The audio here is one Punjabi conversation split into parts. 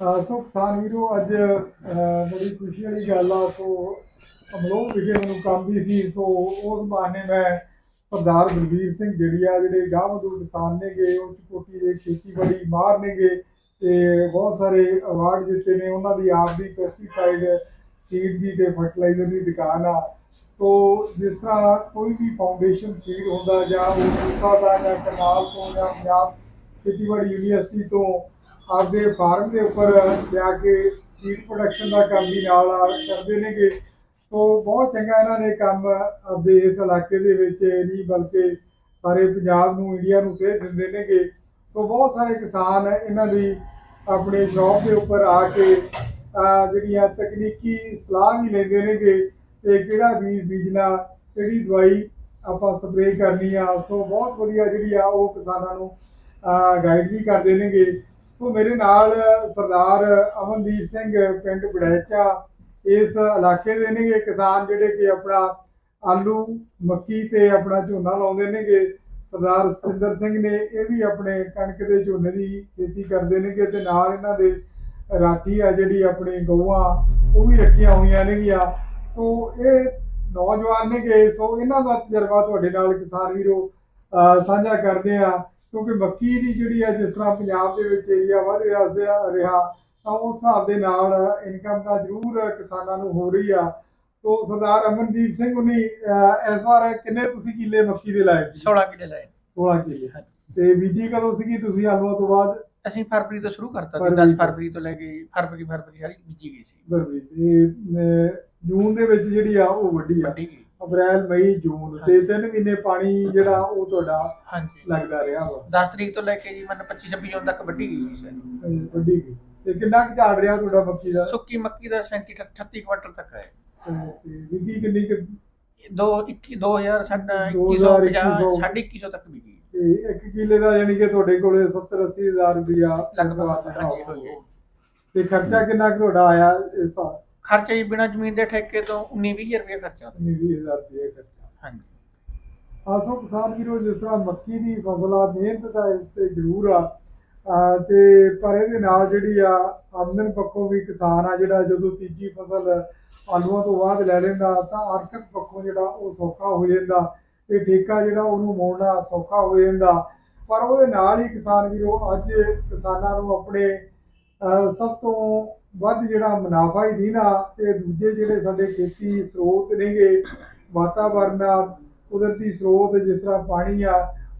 ਸੋ ਕਿਸਾਨ ਵੀਰੋ, ਅੱਜ ਬੜੀ ਖੁਸ਼ੀ ਵਾਲੀ ਗੱਲ ਆ, ਸੋ ਅਮਲੋਹ ਵਿਖੇ ਮੈਨੂੰ ਕੰਮ ਵੀ ਸੀ, ਸੋ ਉਸ ਬਹਾਨੇ ਮੈਂ ਸਰਦਾਰ ਬਲਬੀਰ ਸਿੰਘ ਜੜੀਆ, ਜਿਹੜੇ ਗਾਂਵ ਮਜ਼ਦੂਰ ਕਿਸਾਨ ਨੇਗੇ ਉੱਚ ਕੋਟੀ ਦੇ ਖੇਤੀਬਾੜੀ ਮਾਹਰ ਨੇਗੇ, ਤੇ ਬਹੁਤ ਸਾਰੇ ਅਵਾਰਡ ਜਿੱਤੇ ਨੇ, ਉਹਨਾਂ ਦੀ ਆਪ ਦੀ ਪੈਸਟੀਸਾਈਡ ਸੀਡ ਦੀ ਤੇ ਫਰਟੀਲਾਈਜ਼ਰ ਦੀ ਦੁਕਾਨ ਆ। ਸੋ ਜਿਸ ਤਰ੍ਹਾਂ ਕੋਈ ਵੀ ਫਾਊਂਡੇਸ਼ਨ ਸੀਡ ਹੁੰਦਾ ਜਾਂ ਉਹ ਸੰਸਥਾ ਦਾ ਜਾਂ ਕਨਾਲ ਤੋਂ ਜਾਂ ਪੰਜਾਬ ਖੇਤੀਬਾੜੀ ਯੂਨੀਵਰਸਿਟੀ ਤੋਂ ਆਪਦੇ ਫਾਰਮ ਦੇ ਉੱਪਰ ਜਾ ਕੇ ਸੀਡ ਪ੍ਰੋਡਕਸ਼ਨ ਦਾ ਕੰਮ ਵੀ ਨਾਲ ਕਰਦੇ ਨੇਗੇ। ਸੋ ਬਹੁਤ ਚੰਗਾ ਇਹਨਾਂ ਨੇ ਕੰਮ ਆਪਦੇ ਇਸ ਇਲਾਕੇ ਦੇ ਵਿੱਚ ਨਹੀਂ ਬਲਕਿ ਸਾਰੇ ਪੰਜਾਬ ਨੂੰ, ਇੰਡੀਆ ਨੂੰ ਸੇਧ ਦਿੰਦੇ ਨੇਗੇ। ਸੋ ਬਹੁਤ ਸਾਰੇ ਕਿਸਾਨ ਇਹਨਾਂ ਦੀ ਆਪਣੇ ਸ਼ੌਪ ਦੇ ਉੱਪਰ ਆ ਕੇ ਜਿਹੜੀਆਂ ਤਕਨੀਕੀ ਸਲਾਹ ਵੀ ਲੈਂਦੇ ਨੇਗੇ ਤੇ ਕਿਹੜਾ ਬੀਜ ਬੀਜਣਾ, ਕਿਹੜੀ ਦਵਾਈ ਆਪਾਂ ਸਪਰੇਅ ਕਰਨੀ ਆ। ਸੋ ਬਹੁਤ ਵਧੀਆ ਜਿਹੜੀ ਆ ਉਹ ਕਿਸਾਨਾਂ ਨੂੰ ਗਾਈਡ ਵੀ ਕਰਦੇ ਨੇਗੇ। ਸੋ ਮੇਰੇ ਨਾਲ ਸਰਦਾਰ ਅਮਨਦੀਪ ਸਿੰਘ ਪਿੰਡ ਬੜੈਚਾ ਇਸ ਇਲਾਕੇ ਦੇ ਨੇਗੇ ਕਿਸਾਨ ਜਿਹੜੇ ਕਿ ਆਪਣਾ ਆਲੂ, ਮੱਕੀ ਤੇ ਆਪਣਾ ਝੋਨਾ ਲਾਉਂਦੇ ਨੇਗੇ। ਸਰਦਾਰ ਸਤਿੰਦਰ ਸਿੰਘ ਨੇ ਇਹ ਵੀ ਆਪਣੇ ਕਣਕ ਦੇ ਝੋਨੇ ਦੀ ਖੇਤੀ ਕਰਦੇ ਨੇਗੇ ਤੇ ਨਾਲ ਇਹਨਾਂ ਦੇ ਰਾਠੀ ਆ ਜਿਹੜੀ ਆਪਣੀ ਗਊਆਂ, ਉਹ ਵੀ ਰੱਖੀਆਂ ਹੋਈਆਂ ਨੇਗੀਆਂ। ਸੋ ਇਹ ਨੌਜਵਾਨ ਨੇਗੇ, ਸੋ ਇਹਨਾਂ ਦਾ ਤਜਰਬਾ ਤੁਹਾਡੇ ਨਾਲ ਕਿਸਾਨ ਵੀਰੋ, ਅਹ ਸਾਂਝਾ ਕਰਦੇ ਆ ਕਿਉਂਕਿ ਮੱਕੀ ਦੀ ਜਿਹੜੀ ਆ ਜਿਸ ਤਰ੍ਹਾਂ ਪੰਜਾਬ ਦੇ ਵਿੱਚ ਏਰੀਆ ਵਧ ਰਿਹਾ ਸੀ- ਰਿਹਾ ਤਾਂ ਉਸ ਹਿਸਾਬ ਦੇ ਨਾਲ ਇਨਕਮ ਤਾਂ ਜ਼ਰੂਰ ਕਿਸਾਨਾਂ ਨੂੰ ਹੋ ਰਹੀ ਆ। ਸੋ ਸਰਦਾਰ ਅਮਨਦੀਪ ਸਿੰਘ ਅਹ ਇਸ ਵਾਰ ਕਿੰਨੇ ਤੁਸੀਂ ਕਿੱਲੇ ਮੱਕੀ ਦੇ ਲਾਏ ਸੀ? 16 ਕਿੱਲੇ ਲਾਏ। 16 ਕਿੱਲੇ। ਤੇ ਬੀਜੀ ਕਦੋਂ ਸੀਗੀ ਤੁਸੀਂ ਆਲੂਆਂ ਤੋਂ ਬਾਅਦ? ਅਸੀਂ ਫਰਵਰੀ ਤੋਂ ਸ਼ੁਰੂ ਕਰਤਾ ਸੀ ਫਰਵਰੀ 10 ਤੋਂ। ਫਰਵਰੀ ਤੋਂ ਲੈ ਕੇ ਫਰਵਰੀ ਫਰਵਰੀ ਸਾਰੀ ਬੀਜੀ ਗਈ ਸੀ। ਫਰਵਰੀ ਤੇ ਜੂਨ ਦੇ ਵਿੱਚ ਜਿਹੜੀ ਆ ਉਹ ਵੱਡੀ ਆ। ਵੱਡੀ ਗਈ। ਅਪ੍ਰੈਲ ਮਈ ਜੂਨ ਤੇ ਤਿੰਨ ਮਹੀਨੇ ਪਾਣੀ ਜਿਹੜਾ ਉਹ ਤੁਹਾਡਾ ਹਾਂਜੀ। ਲੱਗਦਾ ਰਿਹਾ ਵਾ। 10 ਤਰੀਕ ਤੋਂ ਲੈ ਕੇ ਜੀ ਮਨ 25 26 ਜੂਨ ਤੱਕ ਵੱਡੀ ਗਈ ਜੀ ਸਾਰੀ। ਅਹ, ਵੱਡੀ ਤੇ ਕਿੰਨਾ ਕੁ ਝਾੜ ਰਿਹਾ ਤੁਹਾਡਾ ਮੱਕੀ ਦਾ? ਸੁੱਕੀ ਮੱਕੀ ਦਾ 37 38 ਕੁਇੰਟਲ ਤੱਕ ਹੈ। ਵਿਕੀ ਕਿੰਨੀ ਕੁ ਦੋ 21 2000 ਸਾਡਾ 2000, 2150 ਸਾਢੇ 2100 ਤੱਕ ਵਿਕੀ ਤੇ ਇੱਕ ਕਿੱਲੇ ਦਾ ਯਾਨੀ ਕਿ ਤੁਹਾਡੇ ਕੋਲੇ 70 80 ਹਜ਼ਾਰ ਰੁਪਇਆ ਲਗਭਗ ਹਾਂਜੀ ਹੋ ਗਏ ਤੇ ਖਰਚਾ ਕਿੰਨਾ ਕੁ ਤੁਹਾਡਾ ਆਇਆ ਇਸ ਸਾਲ? ਖਰਚਾ ਜੀ ਬਿਨਾਂ ਜ਼ਮੀਨ ਦੇ ਠੇਕੇ ਤੋਂ 19 20000 ਰੁਪਏ ਖਰਚਾ ਹੁੰਦਾ। 20000 ਰੁਪਇਆ ਖਰਚਾ ਹਾਂਜੀ। ਆਸੋ ਕਿਸਾਨ ਵੀਰੋ ਜਿਸ ਤਰ੍ਹਾਂ ਮੱਕੀ ਦੀ ਫਸਲ ਆ ਮਿਹਨਤ ਤਾਂ ਇਸ ਤੇ ਜ਼ਰੂਰ ਆ। ਤੇ ਪਰ ਇਹਦੇ ਨਾਲ ਜਿਹੜੀ ਆ ਆਮਦਨ ਪੱਖੋਂ ਵੀ ਕਿਸਾਨ ਆ ਜਿਹੜਾ ਜਦੋਂ ਤੀਜੀ ਫਸਲ ਆਲੂਆਂ ਤੋਂ ਬਾਅਦ ਲੈ ਲੈਂਦਾ ਤਾਂ ਆਰਥਿਕ ਪੱਖੋਂ ਜਿਹੜਾ ਉਹ ਸੌਖਾ ਹੋ ਜਾਂਦਾ। ਤੇ ਠੇਕਾ ਜਿਹੜਾ ਉਹਨੂੰ ਮੋੜਨਾ ਸੌਖਾ ਹੋ ਜਾਂਦਾ। ਪਰ ਉਹਦੇ ਨਾਲ ਹੀ ਕਿਸਾਨ ਵੀਰੋ ਅੱਜ ਕਿਸਾਨਾਂ ਨੂੰ ਆਪਣੇ ਸਭ ਤੋਂ ਵੱਧ ਜਿਹੜਾ ਮੁਨਾਫਾ ਹੀ ਦੀਨਾ ਤੇ ਦੂਜੇ ਜਿਹੜੇ ਸਾਡੇ ਖੇਤੀ ਸਰੋਤ ਨੇਗੇ, ਵਾਤਾਵਰਨ ਆ, ਕੁਦਰਤੀ ਸਰੋਤ ਜਿਸ ਤਰ੍ਹਾਂ ਪਾਣੀ ਆ,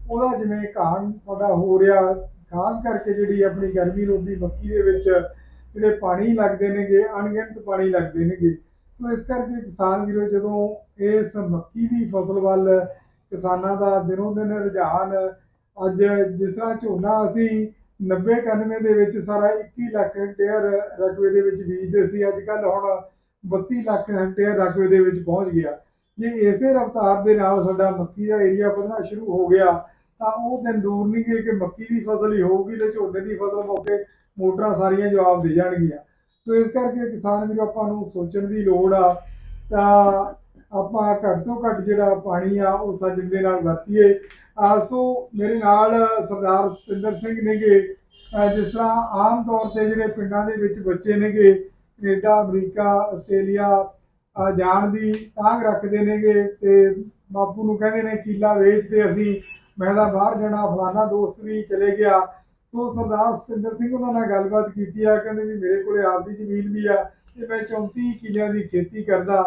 ਉਹਦਾ ਜਿਵੇਂ ਘਾਣ ਸਾਡਾ ਹੋ ਰਿਹਾ, ਖਾਸ ਕਰਕੇ ਜਿਹੜੀ ਆਪਣੀ ਗਰਮੀ ਰੋਦੀ ਮੱਕੀ ਦੇ ਵਿੱਚ ਜਿਹੜੇ ਪਾਣੀ ਲੱਗਦੇ ਨੇਗੇ, ਅਣਗਿਣਤ ਪਾਣੀ ਲੱਗਦੇ ਨੇਗੇ, ਸੋ ਇਸ ਕਰਕੇ ਕਿਸਾਨ ਵੀਰੋ, ਜਦੋਂ ਇਸ ਮੱਕੀ ਦੀ ਫਸਲ ਵੱਲ ਕਿਸਾਨਾਂ ਦਾ ਦਿਨੋਂ ਦਿਨ ਰੁਝਾਨ, ਅੱਜ ਜਿਸ ਤਰ੍ਹਾਂ ਝੋਨਾ ਅਸੀਂ 90 91 ਦੇ ਵਿੱਚ ਸਾਰਾ 21 ਲੱਖ ਹੈਕਟੇਅਰ ਰਕਬੇ ਦੇ ਵਿੱਚ ਬੀਜਦੇ ਸੀ। ਅੱਜ ਕੱਲ ਹੁਣ 32 ਲੱਖ ਹੈਕਟੇਅਰ ਰਕਬੇ ਦੇ ਵਿੱਚ ਪਹੁੰਚ ਗਿਆ। ਜੇ ਇਸੇ ਰਫ਼ਤਾਰ ਦੇ ਨਾਲ ਸਾਡਾ ਮੱਕੀ ਦਾ ਏਰੀਆ ਵਧਣਾ ਸ਼ੁਰੂ ਹੋ ਗਿਆ, ਤਾਂ ਉਹ ਦਿਨ ਦੂਰ ਨਹੀਂ ਗਏ ਕਿ ਮੱਕੀ ਦੀ ਫਸਲ ਹੀ ਹੋਊਗੀ ਤੇ ਝੋਨੇ ਦੀ ਫਸਲ ਮੌਕੇ ਮੋਟਰਾਂ ਸਾਰੀਆਂ ਜਵਾਬ ਦੇ ਜਾਣਗੀਆਂ। ਸੋ ਇਸ ਕਰਕੇ ਕਿਸਾਨ ਵੀਰੋ, ਆਪਾਂ ਨੂੰ ਸੋਚਣ ਦੀ ਲੋੜ ਆ, ਤਾਂ ਆਪਾਂ ਘੱਟ ਤੋਂ ਘੱਟ ਜਿਹੜਾ ਪਾਣੀ ਆ, ਉਹ ਸੰਜਮ ਦੇ ਨਾਲ ਵਰਤੀਏ। ਸੋ ਮੇਰੇ ਨਾਲ ਸਰਦਾਰ ਸਤਿੰਦਰ ਸਿੰਘ ਨੇਗੇ ਜਿਸ ਤਰ੍ਹਾਂ ਆਮ ਤੌਰ ਤੇ ਜਿਹੜੇ ਪਿੰਡਾਂ ਦੇ ਵਿੱਚ ਬੱਚੇ ਨੇਗੇ, ਕੈਨੇਡਾ, ਅਮਰੀਕਾ, ਆਸਟ੍ਰੇਲੀਆ ਜਾਣ ਦੀ ਤਾਂਘ ਰੱਖਦੇ ਨੇਗੇ ਤੇ ਬਾਪੂ ਨੂੰ ਕਹਿੰਦੇ ਨੇ, ਕੀਲਾ ਵੇਚ ਤੇ ਅਸੀਂ, ਮੈਂ ਤਾਂ ਬਾਹਰ ਜਾਣਾ ਫਲਾਣਾ ਦੋਸਤ ਵੀ ਚਲੇ ਗਿਆ। ਸੋ ਸਰਦਾਰ ਸਤਿੰਦਰ ਸਿੰਘ ਉਹਨਾਂ ਨਾਲ ਗੱਲਬਾਤ ਕੀਤੀ ਆ, ਕਹਿੰਦੇ ਵੀ ਮੇਰੇ ਕੋਲੇ ਆਪਦੀ ਜ਼ਮੀਨ ਵੀ ਆ ਤੇ ਮੈਂ 34 ਕਿੱਲਿਆਂ ਦੀ ਖੇਤੀ ਕਰਦਾ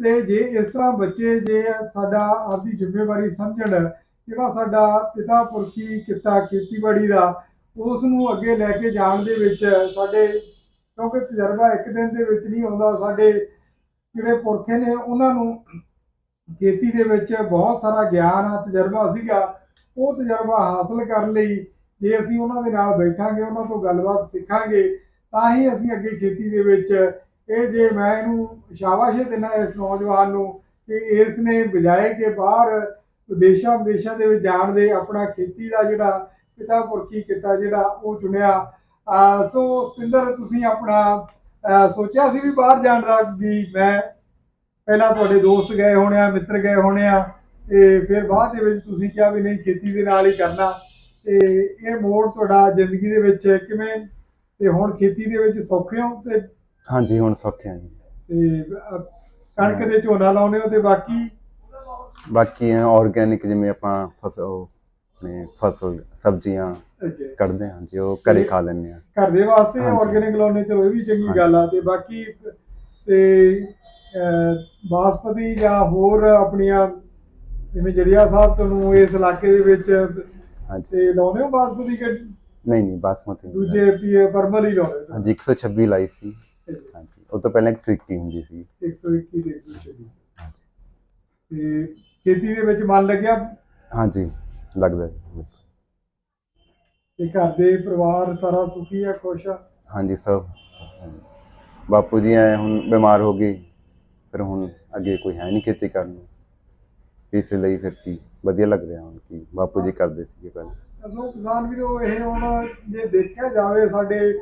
ਤੇ ਜੇ ਇਸ ਤਰ੍ਹਾਂ ਬੱਚੇ ਜੇ ਸਾਡਾ ਆਪਦੀ ਜ਼ਿੰਮੇਵਾਰੀ ਸਮਝਣ ਜਿਹੜਾ ਸਾਡਾ ਪਿਤਾ ਪੁਰਖੀ ਕਿੱਤਾ ਖੇਤੀਬਾੜੀ ਦਾ ਉਸ ਨੂੰ ਅੱਗੇ ਲੈ ਕੇ ਜਾਣ ਦੇ ਵਿੱਚ ਸਾਡੇ, ਕਿਉਂਕਿ ਤਜਰਬਾ ਇੱਕ ਦਿਨ ਦੇ ਵਿੱਚ ਨਹੀਂ ਆਉਂਦਾ, ਸਾਡੇ ਜਿਹੜੇ ਪੁਰਖੇ ਨੇ, ਉਹਨਾਂ ਨੂੰ ਖੇਤੀ ਦੇ ਵਿੱਚ ਬਹੁਤ ਸਾਰਾ ਗਿਆਨ ਆ, ਤਜਰਬਾ ਸੀਗਾ। ਉਹ ਤਜਰਬਾ ਹਾਸਲ ਕਰਨ ਲਈ ਜੇ ਅਸੀਂ ਉਹਨਾਂ ਦੇ ਨਾਲ ਬੈਠਾਂਗੇ, ਉਹਨਾਂ ਤੋਂ ਗੱਲਬਾਤ ਸਿੱਖਾਂਗੇ, ਤਾਂ ਹੀ ਅਸੀਂ ਅੱਗੇ ਖੇਤੀ ਦੇ ਵਿੱਚ, ਇਹ ਜੇ ਮੈਂ ਇਹਨੂੰ ਸ਼ਾਬਾਸ਼ ਦੇਣਾ ਇਸ ਨੌਜਵਾਨ ਨੂੰ ਕਿ ਇਸ ਨੇ ਬਜਾਏ ਕਿ ਬਾਹਰ ਵਿਦੇਸ਼ਾਂ ਵਿਦੇਸ਼ਾਂ ਦੇ ਵਿੱਚ ਜਾਣ ਦੇ ਆਪਣਾ ਖੇਤੀ ਦਾ ਜਿਹੜਾ ਪਿਤਾ ਪੁਰਖੀ ਕਿੱਤਾ ਜਿਹੜਾ ਉਹ ਚੁਣਿਆ। ਸੋ ਸਿੰਦਰ ਤੁਸੀਂ ਆਪਣਾ ਸੋਚਿਆ ਸੀ ਵੀ ਬਾਹਰ ਜਾਣ ਦਾ ਵੀ ਮੈਂ ਪਹਿਲਾਂ ਤੁਹਾਡੇ ਦੋਸਤ ਗਏ ਹੋਣੇ ਆ ਮਿੱਤਰ ਗਏ ਹੋਣੇ ਆ ਤੇ ਫਿਰ ਬਾਅਦ ਦੇ ਵਿੱਚ ਤੁਸੀਂ ਕਿਹਾ ਵੀ ਨਹੀਂ ਖੇਤੀ ਦੇ ਨਾਲ ਹੀ ਕਰਨਾ। ਤੇ ਇਹ ਮੋੜ ਤੁਹਾਡਾ ਜ਼ਿੰਦਗੀ ਦੇ ਵਿੱਚ ਕਿਵੇਂ ਤੇ ਹੁਣ ਖੇਤੀ ਦੇ ਵਿੱਚ ਸੌਖੇ ਹੋ ਤੇ ਹਾਂਜੀ ਹੁਣ ਸੌਖੇ ਹਾਂ ਜੀ। ਤੇ ਕਣਕ ਦੇ ਝੋਨਾ ਲਾਉਨੇ ਹੋ ਤੇ ਬਾਕੀ ਬਾਕੀ ਆਰਗੈਨਿਕ ਜਿਵੇਂ ਆਪਾਂ ਫਸਲ ਆਪਣੇ ਫਸਲ ਸਬਜ਼ੀਆਂ ਕੱਢਦੇ ਹਾਂ ਜੀ ਉਹ ਘਰੇ ਖਾ ਲੈਂਦੇ ਹਾਂ। ਘਰ ਦੇ ਵਾਸਤੇ। ਆਰਗੇਨਿਕ ਲਾਉਨੇ ਚਲੋ ਇਹ ਵੀ ਚੰਗੀ। ਗੱਲ ਆ। ਤੇ ਬਾਕੀ ਤੇ ਬਾਸਪਤੀ ਜਾਂ ਹੋਰ ਆਪਣੀਆਂ ਜਿਵੇਂ ਜੜੀਆ ਸਾਹਿਬ ਤੁਹਾਨੂੰ ਇਸ ਇਲਾਕੇ ਦੇ ਵਿੱਚ ਹਾਂਜੀ। ਲਾਉਨੇ ਹੋ ਬਾਸਪਤੀ ਕਿ ਨਹੀਂ ਨਹੀਂ ਬਾਸਮਤੀ ਦੂਜੇ ਪੀਏ ਪਰਮਲ ਹੀ ਲਾਉਨੇ ਹਾਂਜੀ 126 ਲਾਈ ਸੀ। ਹਾਂਜੀ ਉਹ ਤੋਂ ਪਹਿਲਾਂ ਇੱਕ ਸਵਿੱਕੀ ਹੁੰਦੀ ਸੀ। 121 ਦੇ 126 ਹਾਂਜੀ। ਤੇ ਖੇਤੀ ਦੇ ਵਿੱਚ ਮਨ ਲੱਗਿਆ? ਹਾਂਜੀ ਲੱਗਦਾ। ਤੇ ਘਰ ਦੇ ਪਰਿਵਾਰ ਸਾਰਾ ਸੁਖੀ ਆ ਖੁਸ਼ ਆ? ਹਾਂਜੀ ਸਭ। ਬਾਪੂ ਜੀ ਆਏ ਹੁਣ ਬਿਮਾਰ ਹੋ ਗਏ। ਫਿਰ ਹੁਣ ਅੱਗੇ ਕੋਈ ਹੈ ਨਹੀਂ ਖੇਤੀ ਕਰਨ ਨੂੰ। ਇਸ ਲਈ ਫਿਰ ਕੀ ਵਧੀਆ ਲੱਗ ਰਿਹਾ ਹੁਣ ਕੀ ਬਾਪੂ ਜੀ ਕਰਦੇ ਸੀਗੇ ਪਹਿਲਾਂ। ਅਸੋ ਕਿਸਾਨ ਵੀਰੋ ਇਹ ਹੁਣ ਜੇ ਦੇਖਿਆ ਜਾਵੇ ਸਾਡੇ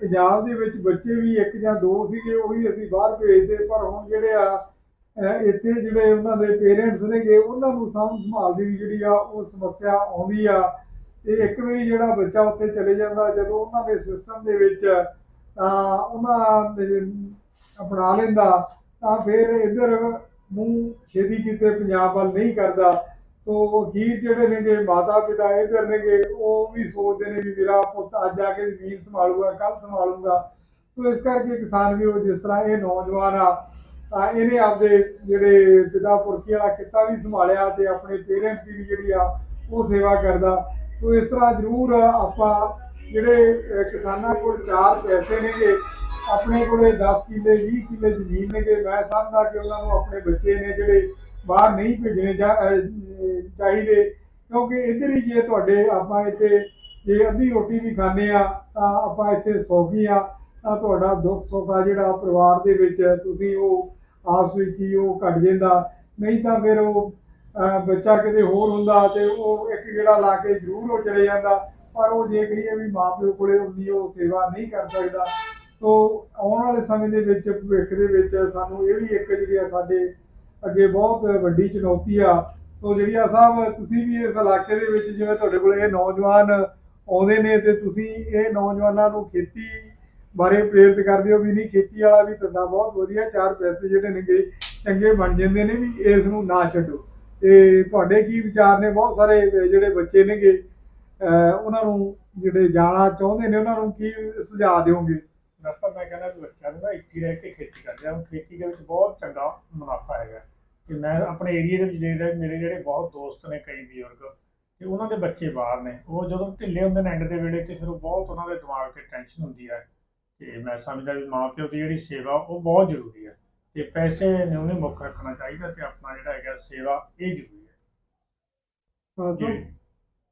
ਪੰਜਾਬ ਦੇ ਵਿੱਚ ਬੱਚੇ ਵੀ ਇੱਕ ਜਾਂ ਦੋ ਸੀਗੇ ਉਹੀ ਅਸੀਂ ਬਾਹਰ ਭੇਜਦੇ ਪਰ ਹੁਣ ਜਿਹੜੇ ਆ ਇੱਥੇ ਜਿਹੜੇ ਉਹਨਾਂ ਦੇ ਪੇਰੈਂਟਸ ਨੇਗੇ, ਉਹਨਾਂ ਨੂੰ ਸਾਂਭ ਸੰਭਾਲ ਦੀ ਵੀ ਜਿਹੜੀ ਆ ਉਹ ਸਮੱਸਿਆ ਆਉਂਦੀ ਆ। ਤੇ ਇੱਕ ਵਾਰੀ ਜਿਹੜਾ ਬੱਚਾ ਉੱਥੇ ਚਲੇ ਜਾਂਦਾ, ਜਦੋਂ ਉਹਨਾਂ ਦੇ ਸਿਸਟਮ ਦੇ ਵਿੱਚ, ਤਾਂ ਉਹਨਾਂ ਅਪਣਾ ਲੈਂਦਾ, ਤਾਂ ਫਿਰ ਇੱਧਰ ਮੂੰਹ ਛੇਦੀ ਕਿਤੇ ਪੰਜਾਬ ਵੱਲ ਨਹੀਂ ਕਰਦਾ। ਸੋ ਹੀਰ ਜਿਹੜੇ ਨੇਗੇ ਮਾਤਾ ਪਿਤਾ ਇੱਧਰ ਨੇਗੇ, ਉਹ ਵੀ ਸੋਚਦੇ ਨੇ ਵੀ ਮੇਰਾ ਪੁੱਤ ਅੱਜ ਆ ਕੇ ਜ਼ਮੀਨ ਸੰਭਾਲੂਗਾ ਕੱਲ ਸੰਭਾਲੂਗਾ। ਸੋ ਇਸ ਕਰਕੇ ਕਿਸਾਨ ਵੀ ਉਹ ਜਿਸ ਤਰ੍ਹਾਂ ਇਹ ਨੌਜਵਾਨ ਆ ਤਾਂ ਇਹਨੇ ਆਪਦੇ ਜਿਹੜੇ ਪਿਤਾ ਪੁਰਖੀ ਵਾਲਾ ਕਿੱਤਾ ਵੀ ਸੰਭਾਲਿਆ ਤੇ ਆਪਣੇ ਪੇਰੈਂਟਸ ਦੀ ਵੀ ਜਿਹੜੀ ਆ ਉਹ ਸੇਵਾ ਕਰਦਾ। ਸੋ ਇਸ ਤਰ੍ਹਾਂ ਜ਼ਰੂਰ ਆਪਾਂ ਜਿਹੜੇ ਕਿਸਾਨਾਂ ਕੋਲ ਚਾਰ ਪੈਸੇ ਨੇਗੇ, ਆਪਣੇ ਕੋਲੇ 10 ਕਿੱਲੇ 20 ਕਿੱਲੇ ਜ਼ਮੀਨ ਨੇਗੇ, ਮੈਂ ਸਮਝਦਾ ਕਿ ਉਹਨਾਂ ਨੂੰ ਆਪਣੇ ਬੱਚੇ ਨੇ ਜਿਹੜੇ ਬਾਹਰ ਨਹੀਂ ਭੇਜਣੇ ਚਾ- ਚਾਹੀਦੇ। ਕਿਉਂਕਿ ਇੱਧਰ ਹੀ ਜੇ ਤੁਹਾਡੇ ਆਪਾਂ ਇੱਥੇ ਜੇ ਅੱਧੀ ਰੋਟੀ ਵੀ ਖਾਂਦੇ ਆ, ਤਾਂ ਆਪਾਂ ਇੱਥੇ ਸੌਖੀ ਆ, ਤਾਂ ਤੁਹਾਡਾ ਦੁੱਖ ਸੁੱਖ ਆ ਜਿਹੜਾ ਪਰਿਵਾਰ ਦੇ ਵਿੱਚ ਤੁਸੀਂ ਉਹ ਆਪਸ ਵਿੱਚ ਹੀ ਉਹ ਘਟ ਜਾਂਦਾ, ਨਹੀਂ ਤਾਂ ਫਿਰ ਉਹ ਬੱਚਾ ਕਿਤੇ ਹੋਰ ਹੁੰਦਾ ਤੇ ਉਹ ਇੱਕ ਜਿਹੜਾ ਲਾ ਕੇ ਜ਼ਰੂਰ ਉਹ ਚਲੇ ਜਾਂਦਾ। ਪਰ ਉਹ ਜੇ ਕਹੀਏ ਵੀ ਮਾਪਿਓ ਕੋਲੇ ਉਨੀ ਉਹ ਸੇਵਾ ਨਹੀਂ ਕਰ ਸਕਦਾ। ਸੋ ਆਉਣ ਵਾਲੇ ਸਮੇਂ ਦੇ ਵਿੱਚ, ਭਵਿੱਖ ਦੇ ਵਿੱਚ ਸਾਨੂੰ ਇਹ ਵੀ ਇੱਕ ਜਿਹੜੀ ਆ ਸਾਡੇ ਅੱਗੇ ਬਹੁਤ ਵੱਡੀ ਚੁਣੌਤੀ ਆ। ਸੋ ਜਿਹੜੀ ਆ ਸਾਹਿਬ, ਤੁਸੀਂ ਵੀ ਇਸ ਇਲਾਕੇ ਦੇ ਵਿੱਚ ਜਿਵੇਂ ਤੁਹਾਡੇ ਕੋਲ ਇਹ ਨੌਜਵਾਨ ਆਉਂਦੇ ਨੇ ਤੇ ਤੁਸੀਂ ਇਹ ਨੌਜਵਾਨਾਂ ਨੂੰ ਖੇਤੀ ਬਾਰੇ ਪ੍ਰੇਰਿਤ ਕਰਦੇ ਹੋ ਵੀ ਨਹੀਂ, ਖੇਤੀ ਵਾਲਾ ਵੀ ਧੰਦਾ ਬਹੁਤ ਵਧੀਆ, ਚਾਰ ਪੈਸੇ ਜਿਹੜੇ ਨੇਗੇ, ਚੰਗੇ ਬਣ ਜਾਂਦੇ ਨੇ ਵੀ ਇਸ ਨੂੰ ਨਾ ਛੱਡੋ। ਤੇ ਤੁਹਾਡੇ ਕੀ ਵਿਚਾਰ ਨੇ? ਬਹੁਤ ਸਾਰੇ ਜਿਹੜੇ ਬੱਚੇ ਨੇਗੇ ਉਹਨਾਂ ਨੂੰ ਜਿਹੜੇ ਜਾਣਾ ਚਾਹੁੰਦੇ ਨੇ, ਉਹਨਾਂ ਨੂੰ ਕੀ ਸੁਝਾਅ ਦਿਓਗੇ? ਦਰਅਸਲ ਮੈਂ ਕਹਿੰਦਾ ਵੀ ਬੱਚਿਆਂ ਨੂੰ ਨਾ ਇੱਥੇ ਰਹਿ ਕੇ ਖੇਤੀ ਕਰਦੇ ਆ ਖੇਤੀ ਦੇ ਵਿੱਚ ਬਹੁਤ ਚੰਗਾ ਮੁਨਾਫਾ ਹੈਗਾ। ਕਿ ਮੈਂ ਆਪਣੇ ਏਰੀਆ ਦੇ ਵਿੱਚ ਦੇਖਦਾ ਮੇਰੇ ਜਿਹੜੇ ਬਹੁਤ ਦੋਸਤ ਨੇ, ਕਈ ਬਜ਼ੁਰਗ, ਤੇ ਉਹਨਾਂ ਦੇ ਬੱਚੇ ਬਾਹਰ ਨੇ। ਉਹ ਜਦੋਂ ਢਿੱਲੇ ਹੁੰਦੇ ਨੇ ਐਂਡ ਦੇ ਵੇਲੇ, ਤੇ ਫਿਰ ਉਹ ਬਹੁਤ ਉਹਨਾਂ ਦੇ ਦਿਮਾਗ ਤੇ ਟੈਨਸ਼ਨ ਹੁੰਦੀ ਹੈ ਕਿ ਮੈਂ ਸਮਝਦਾ ਵੀ ਮਾਂ ਪਿਓ ਦੀ ਜਿਹੜੀ ਸੇਵਾ ਉਹ ਬਹੁਤ ਜ਼ਰੂਰੀ ਹੈ ਤੇ ਪੈਸੇ ਨੂੰ ਨਹੀਂ ਮੁੱਖ ਰੱਖਣਾ ਚਾਹੀਦਾ ਤੇ ਆਪਣਾ ਜਿਹੜਾ ਹੈਗਾ ਸੇਵਾ ਇਹ ਜ਼ਰੂਰੀ ਹੈ।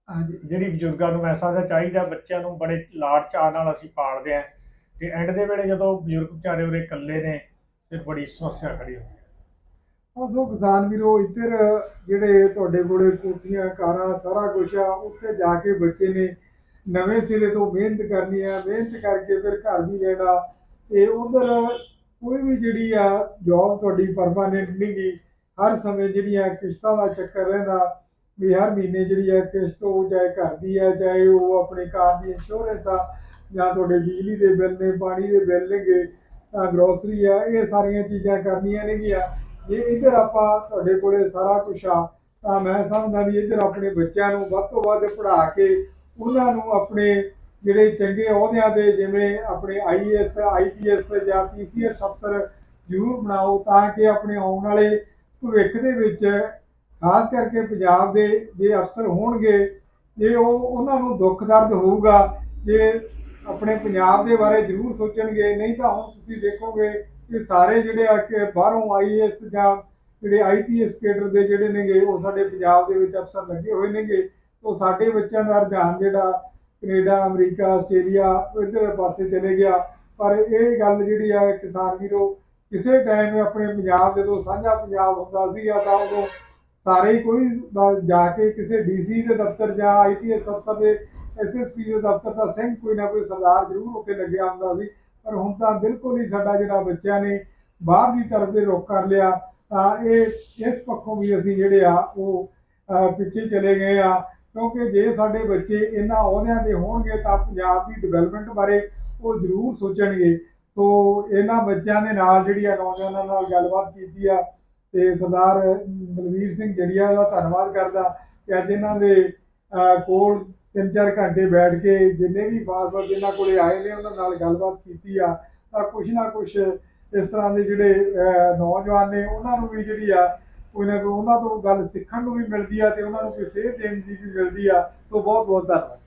ਹਾਂਜੀ ਜਿਹੜੀ ਬਜ਼ੁਰਗਾਂ ਨੂੰ ਮੈਂ ਸਮਝਦਾ ਚਾਹੀਦਾ ਬੱਚਿਆਂ ਨੂੰ ਬੜੇ ਲਾਡ ਚਾਅ ਨਾਲ ਅਸੀਂ ਪਾਲਦੇ ਆਂ ਤੇ ਐਂਡ ਦੇ ਵੇਲੇ ਜਦੋਂ ਬਜ਼ੁਰਗ ਵਿਚਾਰੇ ਉਰੇ ਇਕੱਲੇ ਨੇ ਫਿਰ ਬੜੀ ਸਮੱਸਿਆ ਖੜੀ ਹੁੰਦੀ ਹੈ ਹਾਂ ਸੋ ਕਿਸਾਨ ਵੀਰੋ ਇੱਧਰ ਜਿਹੜੇ ਤੁਹਾਡੇ ਕੋਲੇ ਕੋਠੀਆਂ ਕਾਰਾਂ ਸਾਰਾ ਕੁਝ ਆ ਉੱਥੇ ਜਾ ਕੇ ਬੱਚੇ ਨੇ ਨਵੇਂ ਸਿਰੇ ਤੋਂ ਮਿਹਨਤ ਕਰਨੀ ਆ, ਮਿਹਨਤ ਕਰਕੇ ਫਿਰ ਘਰ ਵੀ ਲੈਣਾ ਤੇ ਉਧਰ ਕੋਈ ਵੀ ਜਿਹੜੀ ਆ ਜੌਬ ਤੁਹਾਡੀ ਪਰਮਾਨੈਂਟ ਨਹੀਂ ਗੀ, ਹਰ ਸਮੇਂ ਜਿਹੜੀਆਂ ਕਿਸ਼ਤਾਂ ਦਾ ਚੱਕਰ ਰਹਿੰਦਾ, ਵੀ ਹਰ ਮਹੀਨੇ ਜਿਹੜੀ ਆ ਕਿਸ਼ਤ ਉਹ ਚਾਹੇ ਘਰ ਦੀ ਆ, ਚਾਹੇ ਉਹ ਆਪਣੇ ਕਾਰ ਦੀ ਇੰਸ਼ੋਰੈਂਸ ਆ, ਜਾਂ ਤੁਹਾਡੇ ਬਿਜਲੀ ਦੇ ਬਿੱਲ ਨੇ, ਪਾਣੀ ਦੇ ਬਿੱਲ ਨੇਗੇ ਤਾਂ ਗਰੋਸਰੀ ਆ, ਇਹ ਸਾਰੀਆਂ ਚੀਜ਼ਾਂ ਕਰਨੀਆਂ ਨੇਗੀਆਂ। ਜੇ ਇੱਧਰ ਆਪਾਂ ਤੁਹਾਡੇ ਕੋਲੇ ਸਾਰਾ ਕੁਝ ਆ, ਤਾਂ ਮੈਂ ਸਮਝਦਾ ਵੀ ਇੱਧਰ ਆਪਣੇ ਬੱਚਿਆਂ ਨੂੰ ਵੱਧ ਤੋਂ ਵੱਧ ਪੜ੍ਹਾ ਕੇ ਉਹਨਾਂ ਨੂੰ ਆਪਣੇ ਜਿਹੜੇ ਚੰਗੇ ਅਹੁਦਿਆਂ ਦੇ ਜਿਵੇਂ ਆਪਣੇ ਆਈਏਐਸ ਆਈਪੀਐਸ ਜਾਂ ਪੀਸੀਐਸ ਅਫਸਰ ਜ਼ਰੂਰ ਬਣਾਓ ਤਾਂ ਕਿ ਆਪਣੇ ਆਉਣ ਵਾਲੇ ਭਵਿੱਖ ਦੇ ਵਿੱਚ ਖਾਸ ਕਰਕੇ ਪੰਜਾਬ ਦੇ ਜੇ ਅਫਸਰ ਹੋਣਗੇ ਜੇ ਉਹ ਉਹਨਾਂ ਨੂੰ ਦੁੱਖ ਦਰਦ ਹੋਊਗਾ, ਜੇ ਆਪਣੇ ਪੰਜਾਬ ਦੇ ਬਾਰੇ ਜ਼ਰੂਰ ਸੋਚਣਗੇ। ਨਹੀਂ ਤਾਂ ਹੁਣ ਤੁਸੀਂ ਦੇਖੋਗੇ ਕਿ ਸਾਰੇ ਜਿਹੜੇ ਆ ਕਿ ਬਾਹਰੋਂ ਆਈਏਐਸ ਜਾਂ ਜਿਹੜੇ ਆਈਪੀਐਸ ਕੇਡਰ ਦੇ ਜਿਹੜੇ ਨੇਗੇ, ਉਹ ਸਾਡੇ ਪੰਜਾਬ ਦੇ ਵਿੱਚ ਅਫਸਰ ਲੱਗੇ ਹੋਏ ਨੇਗੇ। ਉਹ ਸਾਡੇ ਬੱਚਿਆਂ ਦਾ ਰੁਝਾਨ ਜਿਹੜਾ ਕੈਨੇਡਾ, ਅਮਰੀਕਾ, ਆਸਟ੍ਰੇਲੀਆ ਇਧਰ ਪਾਸੇ ਚਲੇ ਗਿਆ। ਪਰ ਇਹ ਗੱਲ ਜਿਹੜੀ ਆ ਕਿਸਾਨ ਵੀਰੋ, ਕਿਸੇ ਟਾਈਮ ਆਪਣੇ ਪੰਜਾਬ ਜਦੋਂ ਸਾਂਝਾ ਪੰਜਾਬ ਹੁੰਦਾ ਸੀਗਾ ਤਾਂ ਉਦੋਂ ਸਾਰੇ ਕੋਈ ਜਾ ਕੇ ਕਿਸੇ ਡੀਸੀ ਦੇ ਦਫ਼ਤਰ ਜਾਂ ਆਈਪੀਐਸ ਅਫਸਰ ਦੇ ਐਸਐਸਪੀ ਦੇ ਦਫ਼ਤਰ ਦਾ ਸਿੰਘ ਕੋਈ ਨਾ ਕੋਈ ਸਰਦਾਰ ਜ਼ਰੂਰ ਉੱਥੇ ਲੱਗਿਆ ਹੁੰਦਾ ਸੀ। ਪਰ ਹੁਣ ਤਾਂ ਬਿਲਕੁਲ ਹੀ ਸਾਡਾ ਜਿਹੜਾ ਬੱਚਿਆਂ ਨੇ ਬਾਹਰ ਦੀ ਤਰਫ ਦੇ ਰੁਖ ਕਰ ਲਿਆ, ਤਾਂ ਇਹ ਇਸ ਪੱਖੋਂ ਵੀ ਅਸੀਂ ਜਿਹੜੇ ਆ ਉਹ ਪਿੱਛੇ ਚਲੇ ਗਏ ਆ। ਕਿਉਂਕਿ ਜੇ ਸਾਡੇ ਬੱਚੇ ਇਹਨਾਂ ਅਹੁਦਿਆਂ ਦੇ ਹੋਣਗੇ ਤਾਂ ਪੰਜਾਬ ਦੀ ਡਿਵੈਲਪਮੈਂਟ ਬਾਰੇ ਉਹ ਜ਼ਰੂਰ ਸੋਚਣਗੇ। ਸੋ ਇਹਨਾਂ ਬੱਚਿਆਂ ਦੇ ਨਾਲ ਜਿਹੜੀ ਆ ਨੌਜਵਾਨਾਂ ਨਾਲ ਗੱਲਬਾਤ ਕੀਤੀ ਆ ਤੇ ਸਰਦਾਰ ਬਲਵੀਰ ਸਿੰਘ ਜੜੀਆ ਦਾ ਧੰਨਵਾਦ ਕਰਦਾ ਕਿ ਅੱਜ ਇਹਨਾਂ ਦੇ ਕੋਲ ਤਿੰਨ ਚਾਰ ਘੰਟੇ ਬੈਠ ਕੇ ਜਿੰਨੇ ਵੀ ਫਾਰਮਰ ਜਿਨ੍ਹਾਂ ਕੋਲੇ ਆਏ ਨੇ ਉਹਨਾਂ ਨਾਲ ਗੱਲਬਾਤ ਕੀਤੀ ਆ। ਤਾਂ ਕੁਛ ਨਾ ਕੁਛ ਇਸ ਤਰ੍ਹਾਂ ਦੇ ਜਿਹੜੇ ਨੌਜਵਾਨ ਨੇ ਉਹਨਾਂ ਨੂੰ ਵੀ ਜਿਹੜੀ ਆ ਕੋਈ ਨਾ ਕੋਈ ਉਹਨਾਂ ਤੋਂ ਗੱਲ ਸਿੱਖਣ ਨੂੰ ਵੀ ਮਿਲਦੀ ਆ ਤੇ ਉਹਨਾਂ ਨੂੰ ਕੋਈ ਸੇਧ ਦੇਣ ਦੀ ਵੀ ਮਿਲਦੀ ਆ। ਸੋ ਬਹੁਤ ਬਹੁਤ ਧੰਨਵਾਦ।